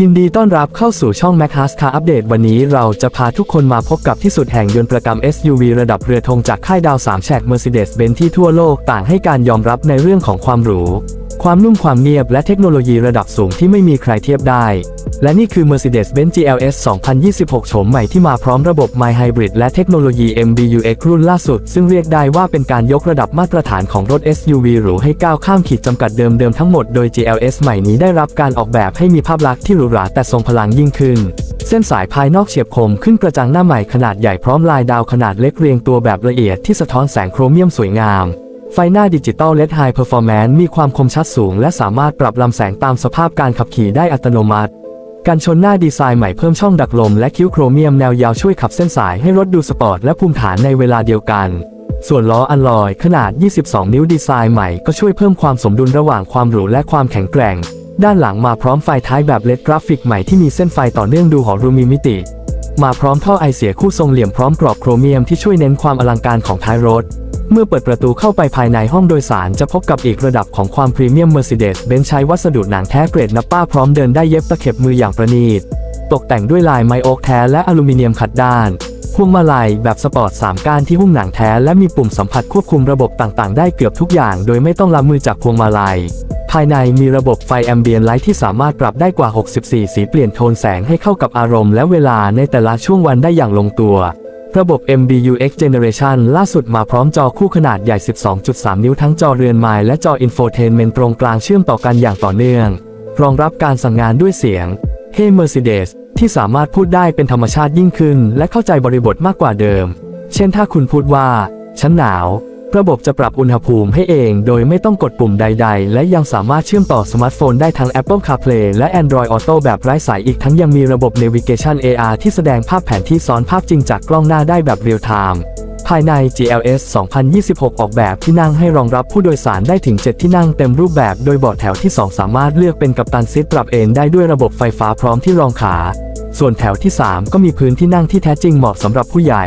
ยินดีต้อนรับเข้าสู่ช่อง m a c h a s Car Update วันนี้เราจะพาทุกคนมาพบกับที่สุดแห่งยนต์ประกำ SUV ระดับเรือธงจากค่ายดาว 3 แฉก Mercedes-Benz ที่ทั่วโลกต่างให้การยอมรับในเรื่องของความหรู ความนุ่มความเงียบและเทคโนโลยีระดับสูงที่ไม่มีใครเทียบได้ และนี่คือ Mercedes-Benz GLS 2026 โฉมใหม่ที่มาพร้อมระบบ My Hybrid และเทคโนโลยี MBUX รุ่นล่าสุด ซึ่งเรียกได้ว่าเป็นการยกระดับมาตรฐานของรถ SUV หรูให้ก้าวข้ามขีดจำกัดเดิมๆทั้งหมดโดย GLS ใหม่นี้ได้รับการออกแบบให้มีภาพลักษณ์ที่หรูหราแต่ทรงพลังยิ่งขึ้น เส้นสายภายนอกเฉียบคมขึ้นกระจังหน้าใหม่ขนาดใหญ่พร้อมลายดาวขนาดเล็กเรียงตัวแบบละเอียดที่สะท้อนแสงโครเมียมสวยงามไฟหน้าดิจิตอลเลดไฮเพอร์ฟอร์แมนซ์มีความคมชัดสูง และสามารถปรับลำแสงตามสภาพการขับขี่ได้อัตโนมัติ การชนหน้าดีไซน์ใหม่เพิ่มช่องดักลมและคิ้วโครเมียมแนวยาวช่วยขับเส้นสายให้รถดูสปอร์ตและภูมิฐานในเวลาเดียวกัน ส่วนล้ออัลลอยขนาด 22 นิ้วดีไซน์ใหม่ก็ช่วยเพิ่มความสมดุลระหว่างความหรูและความแข็งแกร่ง ด้านหลังมาพร้อมไฟท้ายแบบเลดกราฟิกใหม่ที่มีเส้นไฟต่อเนื่องดูหรูมีมิติ มาพร้อมท่อไอเสียคู่ทรงเหลี่ยมพร้อมกรอบโครเมียมที่ช่วยเน้นความอลังการของท้ายรถ เมื่อเปิดประตูเข้าไปภายในห้องโดยสารจะพบกับอีกระดับของความพรีเมียม Mercedes เบนซ์ใช้วัสดุหนังแท้เกรดนับป้าพร้อมเดินได้เย็บตะเข็บมืออย่างประณีต ตกแต่งด้วยลายไมโอกแท้และอลูมิเนียมขัดด้านพวงมาลัยแบบสปอร์ต 3 ก้านที่หุ้มหนังแท้และมีปุ่มสัมผัสควบคุมระบบต่างๆ ได้เกือบทุกอย่าง โดยไม่ต้องล้ำมือจากพวงมาลัย ภายในมีระบบไฟแอมเบียนไลท์ที่สามารถปรับได้กว่า 64 สีเปลี่ยนโทนแสงให้เข้ากับอารมณ์และเวลาในแต่ละช่วงวันได้อย่างลงตัว ระบบ MBUX Generation ล่าสุดมาพร้อมจอคู่ขนาดใหญ่ 12.3 นิ้วทั้งจอเรือนไม้และจออินโฟเทนเมนต์ตรงกลางเชื่อมต่อกันอย่างต่อเนื่อง รองรับการสั่งงานด้วยเสียง Hey Mercedes ที่สามารถพูดได้เป็นธรรมชาติยิ่งขึ้น และเข้าใจบริบทมากกว่าเดิม เช่นถ้าคุณพูดว่า ฉันหนาว ระบบจะปรับอุณหภูมิให้เองโดยไม่ต้องกดปุ่มใด ๆ และยังสามารถเชื่อมต่อสมาร์ทโฟนได้ทั้ง Apple CarPlay และ Android Auto แบบไร้สายอีกทั้งยังมีระบบ Navigation AR ที่แสดงภาพแผนที่ซ้อนภาพจริงจากกล้องหน้าได้แบบเรียลไทม์ภายใน GLS 2026 ออกแบบที่นั่งให้รองรับผู้โดยสารได้ถึง 7 ที่นั่งเต็มรูปแบบ โดยเบาะแถวที่ 2 สามารถเลือกเป็นกัปตันซีทปรับเอนได้ด้วยระบบไฟฟ้าพร้อมที่รองขา ส่วนแถวที่ 3 ก็มีพื้นที่นั่งที่แท้จริงเหมาะสำหรับผู้ใหญ่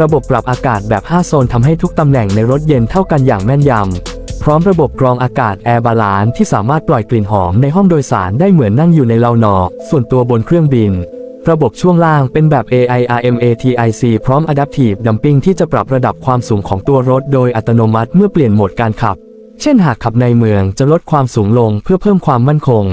ระบบปรับอากาศแบบ 5 โซนทำให้ทุกตำแหน่งในรถเย็นเท่ากันอย่างแม่นยำ พร้อมระบบกรองอากาศแอร์บาลานที่สามารถปล่อยกลิ่นหอมในห้องโดยสารได้เหมือนนั่งอยู่ในเลานอ ส่วนตัวบนเครื่องบิน ระบบช่วงล่างเป็นแบบ AIRMATIC พร้อม Adaptive Dumping ที่จะปรับระดับความสูงของตัวรถโดยอัตโนมัติเมื่อเปลี่ยนโหมดการขับ เช่นหากขับในเมืองจะลดความสูงลงเพื่อเพิ่มความมั่นคง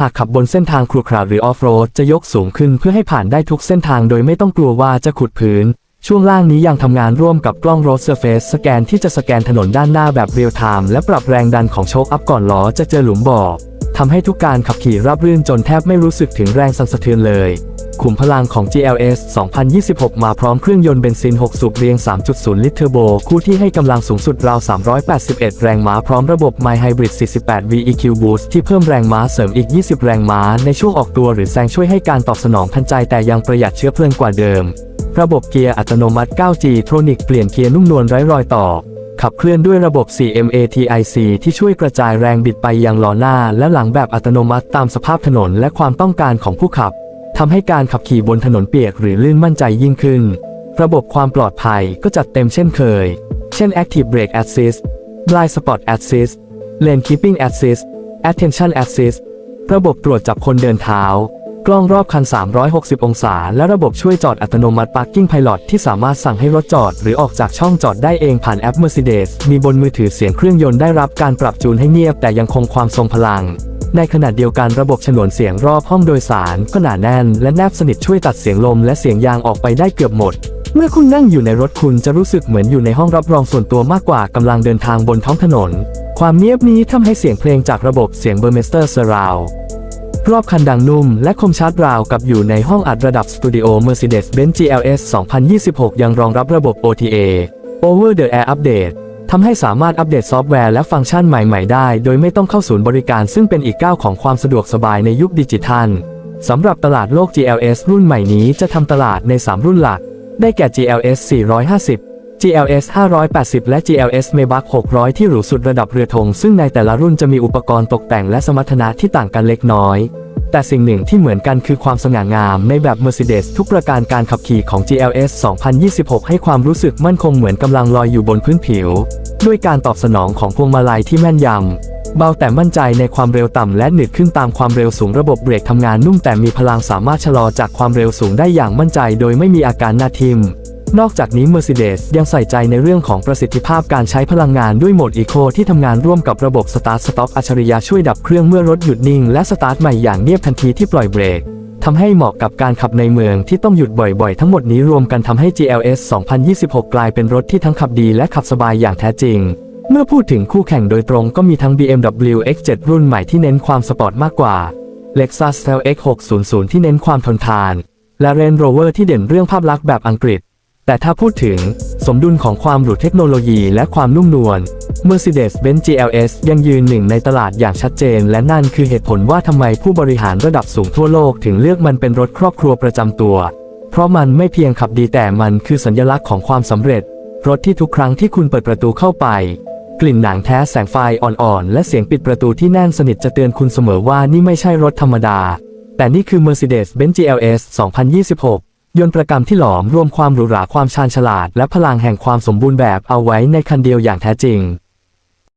หากขับบนเส้นทางครุขระหรือออฟโรดจะยกสูงขึ้นเพื่อให้ผ่านได้ทุกเส้นทางโดยไม่ต้องกลัวว่าจะขุดพื้น ช่วงล่างนี้ยังทำงานร่วมกับกล้อง Road Surface สแกนที่จะสแกนถนนด้านหน้าแบบเรียลไทม์และปรับแรงดันของโชคอัพก่อนล้อจะเจอหลุมบ่อทำให้ทุกการขับขี่ราบรื่นจนแทบไม่รู้สึกถึงแรงสั่นสะเทือนเลย ขุมพลังของ GLS 2026 มาพร้อมเครื่องยนต์เบนซิน 6 สูบเรียง 3.0 ลิตรเทอร์โบ คู่ที่ให้กำลังสูงสุดราว 381 แรงม้าพร้อมระบบ My Hybrid 48 VEQ Boost ที่เพิ่มแรงม้าเสริมอีก 20 แรงม้าในช่วงออกตัวหรือแซงช่วยให้การตอบสนองทันใจแต่ยังประหยัดเชื้อเพลิงกว่าเดิม ระบบเกียร์อัตโนมัติ 9G โทรนิกเปลี่ยนเกียร์นุ่มนวลไร้รอยต่อ ขับเคลื่อนด้วยระบบ 4MATIC ที่ช่วยกระจายแรงบิดไปยังล้อหน้า และหลังแบบอัตโนมัติตามสภาพถนนและความต้องการของผู้ขับทำให้การขับขี่บนถนนเปียกหรือลื่นมั่นใจยิ่งขึ้น ระบบความปลอดภัยก็จัดเต็มเช่นเคย เช่น Active Brake Assist Blind Spot Assist Lane Keeping Assist Attention Assist ระบบตรวจจับคนเดินเท้า กล้องรอบคัน 360 องศา และระบบช่วยจอดอัตโนมัติ Parking Pilot ที่สามารถสั่งให้รถจอด หรือออกจากช่องจอดได้เองผ่านแอป Mercedes มีบนมือถือเสียงเครื่องยนต์ได้รับการปรับจูนให้เงียบแต่ยังคงความทรงพลัง ในขณะเดียวกันระบบฉนวนเสียงรอบห้องโดยสาร ก็หนาแน่น และแนบสนิทช่วยตัดเสียงลมและเสียงยางออกไปได้เกือบหมด เมื่อคุณนั่งอยู่ในรถคุณจะรู้สึกเหมือนอยู่ในห้องรับรองส่วนตัวมากกว่ากำลังเดินทางบนท้องถนน ความเงียบนี้ทำให้เสียงเพลงจากระบบเสียงเบอร์เมสเตอร์เซราว รอบคันดังนุ่มและคมชัดราวกับอยู่ในห้องอัดระดับสตูดิโอ Mercedes-Benz GLS 2026 ยังรองรับระบบ OTA Over the Air Update ทำให้สามารถอัปเดตซอฟต์แวร์และฟังก์ชันใหม่ ๆ ได้ โดยไม่ต้องเข้าศูนย์บริการซึ่งเป็นอีกก้าวของความสะดวกสบายในยุคดิจิทัลสำหรับตลาดโลก GLS รุ่นใหม่นี้จะทำตลาดใน 3 รุ่นหลัก ได้แก่ GLS 450 GLS 580 และ GLS Maybach 600 ที่หรูสุดระดับเรือธงซึ่งในแต่ละรุ่นจะมีอุปกรณ์ตกแต่งและสมรรถนะที่ต่างกันเล็กน้อย แต่สิ่งหนึ่งที่เหมือนกันคือความสง่างามในแบบ Mercedes ทุกประการการขับขี่ของ GLS 2026 ให้ความรู้สึกมั่นคงเหมือนกำลังลอยอยู่บนพื้นผิว ด้วยการตอบสนองของพวงมาลัยที่แม่นยำเบาแต่มั่นใจในความเร็วต่ำและหนืดขึ้นตามความเร็วสูงระบบเบรกทำงานนุ่มแต่มีพลังสามารถชะลอจากความเร็วสูงได้อย่างมั่นใจโดยไม่มีอาการหนาทิม นอกจากนี้ Mercedes ยังใส่ใจในเรื่องของประสิทธิภาพการใช้พลังงานด้วยโหมด Eco ที่ทำงานร่วมกับระบบ Start Stop อัจฉริยะช่วยดับเครื่องเมื่อรถหยุดนิ่งและสตาร์ทใหม่อย่างเงียบทันทีที่ปล่อยเบรกทำให้เหมาะกับการขับในเมืองที่ต้องหยุดบ่อยๆ ทั้งหมดนี้รวมกันทำให้ GLS 2026 กลายเป็นรถที่ทั้งขับดีและขับสบายอย่างแท้จริง เมื่อพูดถึงคู่แข่งโดยตรงก็มีทั้ง BMW X7 รุ่นใหม่ที่เน้นความสปอร์ตมากกว่า Lexus LX 600 ที่เน้นความทนทาน และ Range Rover ที่เด่นเรื่องภาพลักษณ์แบบอังกฤษ แต่ถ้าพูดถึงสมดุลของความหรูเทคโนโลยีและความนุ่มนวล Mercedes-Benz GLS ยังยืนหนึ่งในตลาดอย่างชัดเจน และนั่นคือเหตุผลว่าทำไมผู้บริหารระดับสูงทั่วโลกถึงเลือกมันเป็นรถครอบครัวประจำตัว เพราะมันไม่เพียงขับดีแต่มันคือสัญลักษณ์ของความสำเร็จ รถที่ทุกครั้งที่คุณเปิดประตูเข้าไป กลิ่นหนังแท้แสงไฟอ่อนๆ และเสียงปิดประตูที่แน่นสนิทจะเตือนคุณเสมอว่านี่ไม่ใช่รถธรรมดา แต่นี่คือ Mercedes-Benz GLS 2026 ยนต์ประกรรมที่หลอมรวมความหรูหราความชาญฉลาด และพลังแห่งความสมบูรณ์แบบเอาไว้ในคันเดียวอย่างแท้จริง